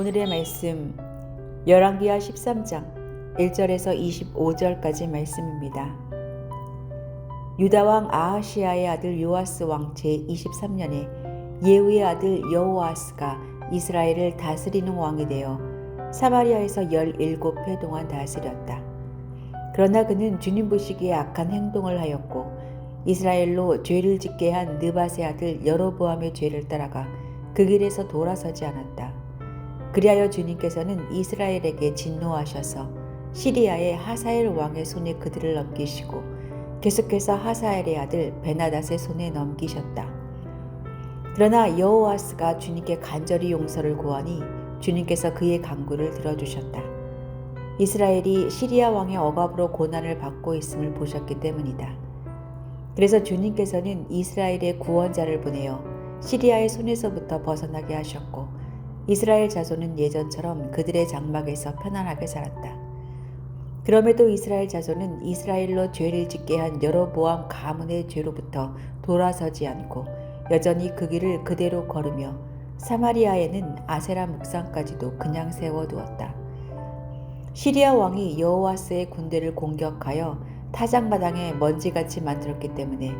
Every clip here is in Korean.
오늘의 말씀 열왕기하 13장 1절에서 25절까지 말씀입니다. 유다 왕 아하시아의 아들 요아스 왕 제23년에 예후의 아들 여호아스가 이스라엘을 다스리는 왕이 되어 사마리아에서 17회 동안 다스렸다. 그러나 그는 주님 보시기에 악한 행동을 하였고 이스라엘로 죄를 짓게 한 느바세 아들 여로보암의 죄를 따라가 그 길에서 돌아서지 않았다. 그리하여 주님께서는 이스라엘에게 진노하셔서 시리아의 하사엘 왕의 손에 그들을 넘기시고 계속해서 하사엘의 아들 베나닷의 손에 넘기셨다. 그러나 여호와스가 주님께 간절히 용서를 구하니 주님께서 그의 간구를 들어주셨다. 이스라엘이 시리아 왕의 억압으로 고난을 받고 있음을 보셨기 때문이다. 그래서 주님께서는 이스라엘의 구원자를 보내어 시리아의 손에서부터 벗어나게 하셨고 이스라엘 자손은 예전처럼 그들의 장막에서 편안하게 살았다. 그럼에도 이스라엘 자손은 이스라엘로 죄를 짓게 한 여로보암 가문의 죄로부터 돌아서지 않고 여전히 그 길을 그대로 걸으며 사마리아에는 아세라 묵상까지도 그냥 세워두었다. 시리아 왕이 여호와스의 군대를 공격하여 타작마당에 먼지같이 만들었기 때문에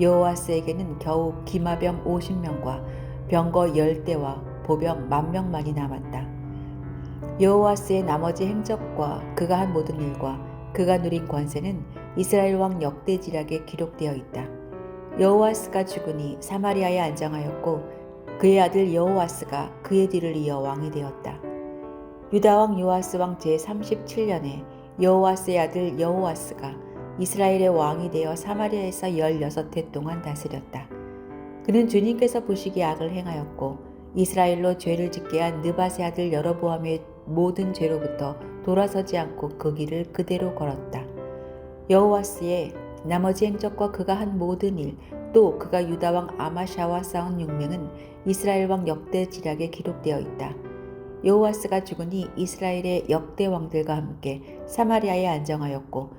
여호와스에게는 겨우 기마병 50명과 병거 10대와 보병 만 명만이 남았다. 여호와스의 나머지 행적과 그가 한 모든 일과 그가 누린 권세는 이스라엘 왕 역대지략에 기록되어 있다. 여호와스가 죽으니 사마리아에 안장하였고 그의 아들 여호와스가 그의 뒤를 이어 왕이 되었다. 유다 왕 요아스 왕 제37년에 여호와스의 아들 여호와스가 이스라엘의 왕이 되어 사마리아에서 16해 동안 다스렸다. 그는 주님께서 보시기에 악을 행하였고 이스라엘로 죄를 짓게 한 느바세 아들 여로보암의 모든 죄로부터 돌아서지 않고 그 길을 그대로 걸었다. 여호와스의 나머지 행적과 그가 한 모든 일, 또 그가 유다 왕 아마샤와 싸운 용맹은 이스라엘 왕 역대 지략에 기록되어 있다. 여호와스가 죽으니 이스라엘의 역대 왕들과 함께 사마리아에 안정하였고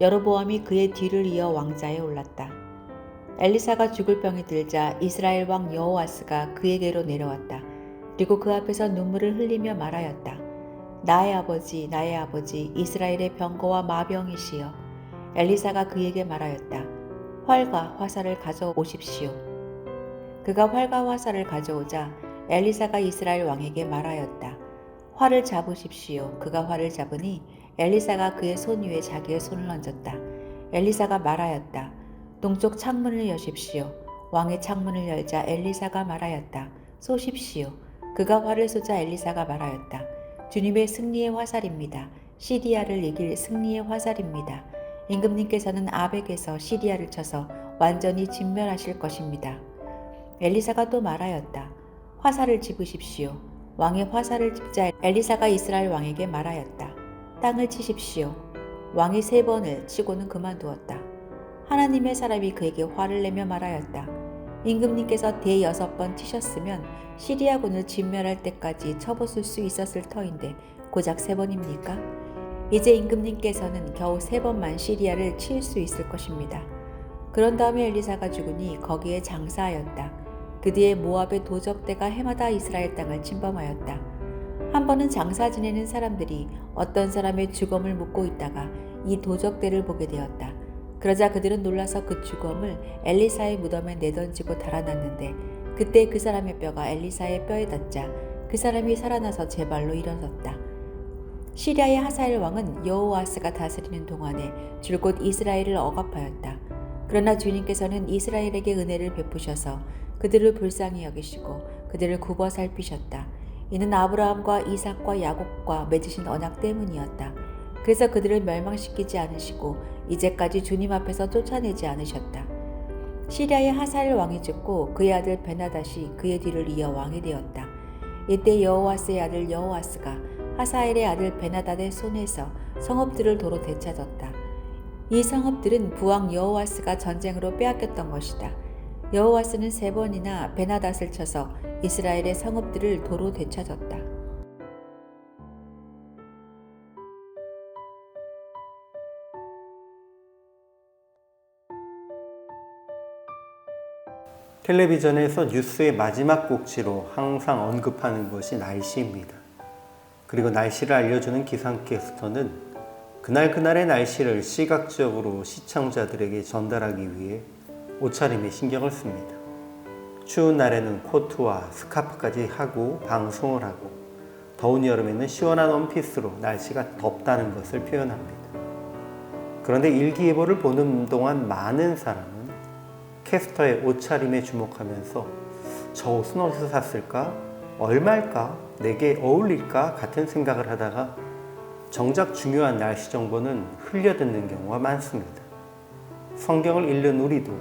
여로보암이 그의 뒤를 이어 왕자에 올랐다. 엘리사가 죽을 병이 들자 이스라엘 왕 여호와스가 그에게로 내려왔다. 그리고 그 앞에서 눈물을 흘리며 말하였다. 나의 아버지, 나의 아버지, 이스라엘의 병거와 마병이시여. 엘리사가 그에게 말하였다. 활과 화살을 가져오십시오. 그가 활과 화살을 가져오자 엘리사가 이스라엘 왕에게 말하였다. 활을 잡으십시오. 그가 활을 잡으니 엘리사가 그의 손 위에 자기의 손을 얹었다. 엘리사가 말하였다. 동쪽 창문을 여십시오. 왕의 창문을 열자 엘리사가 말하였다. 쏘십시오. 그가 활을 쏘자 엘리사가 말하였다. 주님의 승리의 화살입니다. 시리아를 이길 승리의 화살입니다. 임금님께서는 아벡에서 시리아를 쳐서 완전히 진멸하실 것입니다. 엘리사가 또 말하였다. 화살을 집으십시오. 왕의 화살을 집자 엘리사가 이스라엘 왕에게 말하였다. 땅을 치십시오. 왕이 세 번을 치고는 그만두었다. 하나님의 사람이 그에게 화를 내며 말하였다. 임금님께서 대 여섯 번 치셨으면 시리아군을 진멸할 때까지 쳐보실 수 있었을 터인데 고작 세 번입니까? 이제 임금님께서는 겨우 세 번만 시리아를 칠 수 있을 것입니다. 그런 다음에 엘리사가 죽으니 거기에 장사하였다. 그 뒤에 모압의 도적대가 해마다 이스라엘 땅을 침범하였다. 한 번은 장사 지내는 사람들이 어떤 사람의 죽음을 묻고 있다가 이 도적대를 보게 되었다. 그러자 그들은 놀라서 그 죽음을 엘리사의 무덤에 내던지고 달아났는데 그때 그 사람의 뼈가 엘리사의 뼈에 닿자 그 사람이 살아나서 제 발로 일어섰다. 시리아의 하사엘 왕은 여호와스가 다스리는 동안에 줄곧 이스라엘을 억압하였다. 그러나 주님께서는 이스라엘에게 은혜를 베푸셔서 그들을 불쌍히 여기시고 그들을 굽어 살피셨다. 이는 아브라함과 이삭과 야곱과 맺으신 언약 때문이었다. 그래서 그들을 멸망시키지 않으시고 이제까지 주님 앞에서 쫓아내지 않으셨다. 시리아의 하사엘 왕이 죽고 그의 아들 베나닷이 그의 뒤를 이어 왕이 되었다. 이때 여호와스의 아들 여호와스가 하사엘의 아들 베나닷의 손에서 성읍들을 도로 되찾았다. 이 성읍들은 부왕 여호와스가 전쟁으로 빼앗겼던 것이다. 여호와스는 세 번이나 베나닷을 쳐서 이스라엘의 성읍들을 도로 되찾았다. 텔레비전에서 뉴스의 마지막 꼭지로 항상 언급하는 것이 날씨입니다. 그리고 날씨를 알려주는 기상캐스터는 그날 그날의 날씨를 시각적으로 시청자들에게 전달하기 위해 옷차림에 신경을 씁니다. 추운 날에는 코트와 스카프까지 하고 방송을 하고 더운 여름에는 시원한 원피스로 날씨가 덥다는 것을 표현합니다. 그런데 일기예보를 보는 동안 많은 사람은 캐스터의 옷차림에 주목하면서 저 옷은 어디서 샀을까? 얼마일까? 내게 어울릴까? 같은 생각을 하다가 정작 중요한 날씨 정보는 흘려듣는 경우가 많습니다. 성경을 읽는 우리도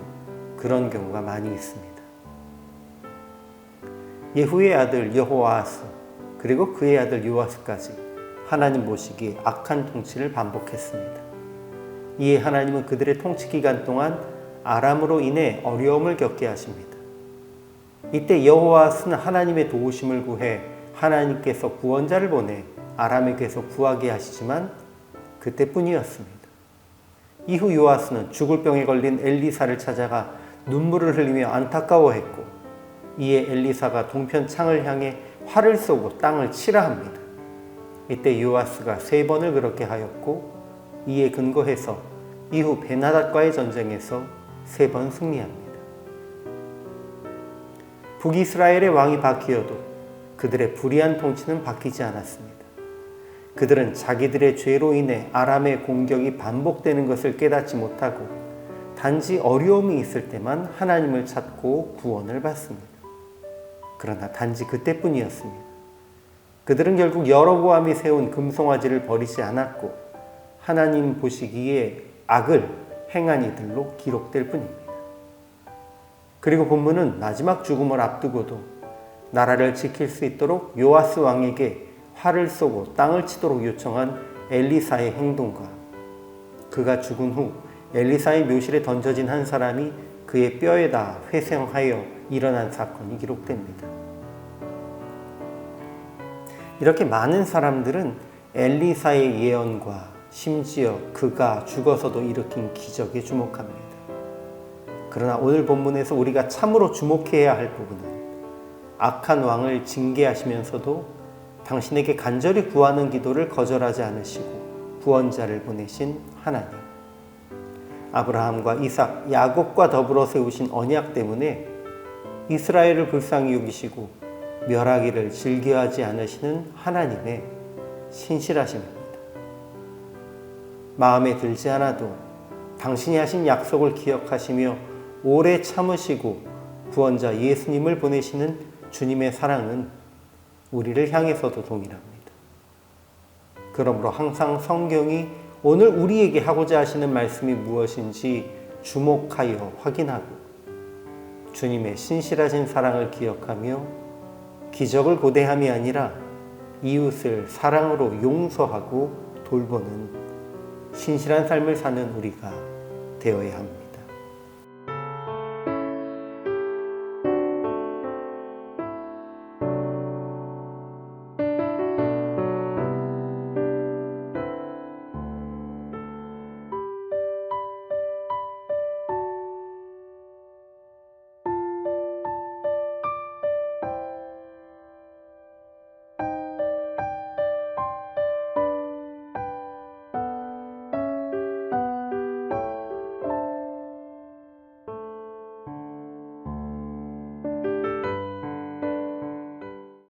그런 경우가 많이 있습니다. 예후의 아들 여호와스 그리고 그의 아들 요아스까지 하나님 보시기에 악한 통치를 반복했습니다. 이에 하나님은 그들의 통치 기간 동안 아람으로 인해 어려움을 겪게 하십니다. 이때 여호와스는 하나님의 도우심을 구해 하나님께서 구원자를 보내 아람에게서 구하게 하시지만 그때뿐이었습니다. 이후 요아스는 죽을 병에 걸린 엘리사를 찾아가 눈물을 흘리며 안타까워했고 이에 엘리사가 동편 창을 향해 활을 쏘고 땅을 치라 합니다. 이때 요아스가 세 번을 그렇게 하였고 이에 근거해서 이후 베나닷과의 전쟁에서 세 번 승리합니다. 북이스라엘의 왕이 바뀌어도 그들의 불의한 통치는 바뀌지 않았습니다. 그들은 자기들의 죄로 인해 아람의 공격이 반복되는 것을 깨닫지 못하고 단지 어려움이 있을 때만 하나님을 찾고 구원을 받습니다. 그러나 단지 그때뿐이었습니다. 그들은 결국 여러보암이 세운 금송아지를 버리지 않았고 하나님 보시기에 악을 행한 이들로 기록될 뿐입니다. 그리고 본문은 마지막 죽음을 앞두고도 나라를 지킬 수 있도록 요아스 왕에게 활을 쏘고 땅을 치도록 요청한 엘리사의 행동과 그가 죽은 후 엘리사의 묘실에 던져진 한 사람이 그의 뼈에다 회생하여 일어난 사건이 기록됩니다. 이렇게 많은 사람들은 엘리사의 예언과 심지어 그가 죽어서도 일으킨 기적에 주목합니다. 그러나 오늘 본문에서 우리가 참으로 주목해야 할 부분은 악한 왕을 징계하시면서도 당신에게 간절히 구하는 기도를 거절하지 않으시고 구원자를 보내신 하나님. 아브라함과 이삭, 야곱과 더불어 세우신 언약 때문에 이스라엘을 불쌍히 여기시고 멸하기를 즐겨하지 않으시는 하나님의 신실하심입니다. 마음에 들지 않아도 당신이 하신 약속을 기억하시며 오래 참으시고 구원자 예수님을 보내시는 주님의 사랑은 우리를 향해서도 동일합니다. 그러므로 항상 성경이 오늘 우리에게 하고자 하시는 말씀이 무엇인지 주목하여 확인하고 주님의 신실하신 사랑을 기억하며 기적을 고대함이 아니라 이웃을 사랑으로 용서하고 돌보는 신실한 삶을 사는 우리가 되어야 합니다.